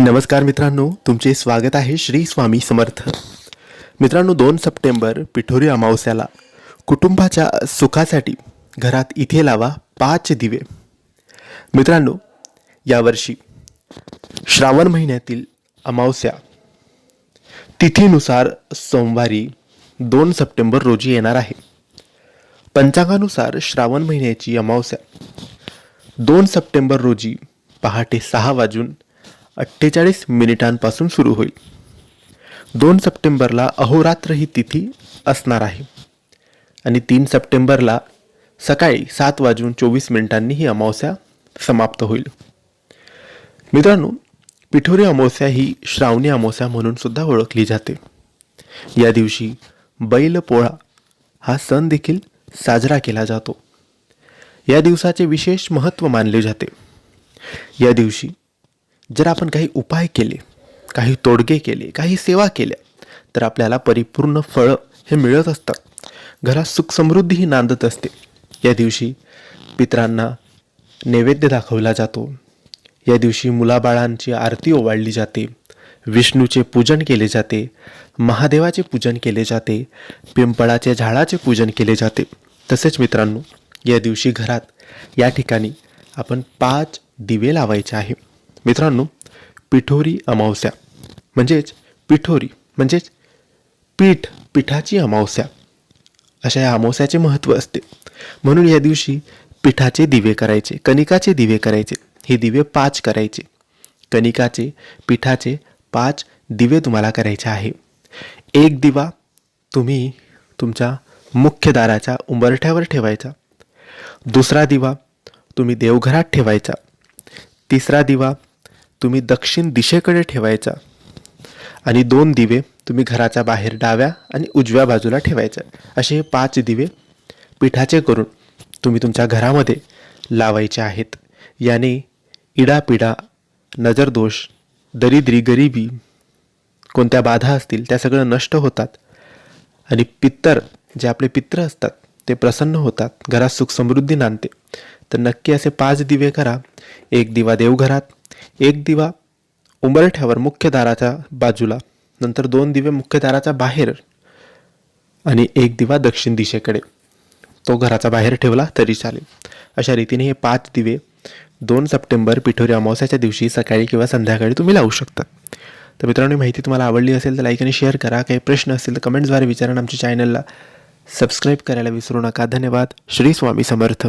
नमस्कार मित्रांनो तुमचे स्वागत आहे श्री स्वामी समर्थ. मित्रांनो दोन सप्टेंबर पिठोरी अमावस्याला कुटुंबाच्या सुखासाठी घरात इथे लावा पाच दिवे. मित्रांनो यावर्षी श्रावण महिन्यातील अमावस्या तिथीनुसार सोमवारी दोन सप्टेंबर रोजी येणार आहे. पंचांगानुसार श्रावण महिन्याची अमावस्या दोन सप्टेंबर रोजी पहाटे सहा वाजून अठ्ठेचाळीस मिनिटांपासून सुरू होईल. दोन सप्टेंबरला अहोरात्र ही तिथी असणार आहे. आणि तीन सप्टेंबरला सकाळी सात वाजून चोवीस मिनिटांनी ही अमावस्या समाप्त होईल. मित्रांनो पिठोरी अमावस्या ही श्रावणी अमावस्या म्हणून सुद्धा ओळखली जाते. या दिवशी बैल पोळा हा सण देखील साजरा केला जातो. या दिवसाचे विशेष महत्त्व मानले जाते. या दिवशी जर आपण काही उपाय केले काही तोडगे केले काही सेवा केल्या तर आपल्याला परिपूर्ण फळं हे मिळत असतात. घरात सुखसमृद्धीही नांदत असते. या दिवशी पितरांना नैवेद्य दाखवला जातो. या दिवशी मुलाबाळांची आरती ओवाळली जाते. विष्णूचे पूजन केले जाते. महादेवाचे पूजन केले जाते. पिंपळाचे झाडाचे पूजन केले जाते. तसेच मित्रांनो या दिवशी घरात या ठिकाणी आपण पाच दिवे लावायचे आहे. मित्रांनो पिठोरी अमावस्या म्हणजेच पिठोरी म्हणजेच पीठ पिठाची अमावस्या अशा या अमावस्याचे महत्त्व असते. म्हणून या दिवशी पिठाचे दिवे करायचे कणिकाचे दिवे करायचे हे दिवे पाच करायचे. कणिकाचे पिठाचे पाच दिवे तुम्हाला करायचे आहे. एक दिवा तुम्ही तुमच्या मुख्य दाराच्या उंबरठ्यावर ठेवायचा. दुसरा दिवा तुम्ही देवघरात ठेवायचा. तिसरा दिवा तुम्ही दक्षिण दिशेकडे ठेवायचा. आणि दोन दिवे तुम्ही घराच्या बाहेर डाव्या आणि उजव्या बाजूला ठेवायचे. असे हे पाच दिवे पिठाचे करून तुम्ही तुमच्या घरामध्ये लावायचे आहेत. याने इडापिडा नजरदोष दरिद्री गरिबी कोणत्या बाधा असतील त्या सगळं नष्ट होतात. आणि पित्तर जे आपले पित्र असतात ते प्रसन्न होतात. घरात सुख समृद्धी नांदते. तर नक्की असे पाच दिवे करा. एक दिवा देवघरात एक दिवा उंबरठ्यावर मुख्य दाराच्या बाजूला नंतर दोन दिवे मुख्य दाराच्या बाहेर आणि एक दिवा दक्षिण दिशेकडे. तो घराचा बाहेर ठेवला तरी चालेल. अशा रीतीने हे पाच दिवे दोन सप्टेंबर पिठोरी अमावस्याच्या दिवशी सकाळी किंवा संध्याकाळी तुम्ही लावू शकता. तर मित्रांनो माहिती तुम्हाला आवडली असेल तर लाईक आणि शेअर करा. काही प्रश्न असतील तर कमेंट्सद्वारे विचारा आमच्या चॅनलला सबस्क्राईब करायला विसरू नका. धन्यवाद. श्री स्वामी समर्थ.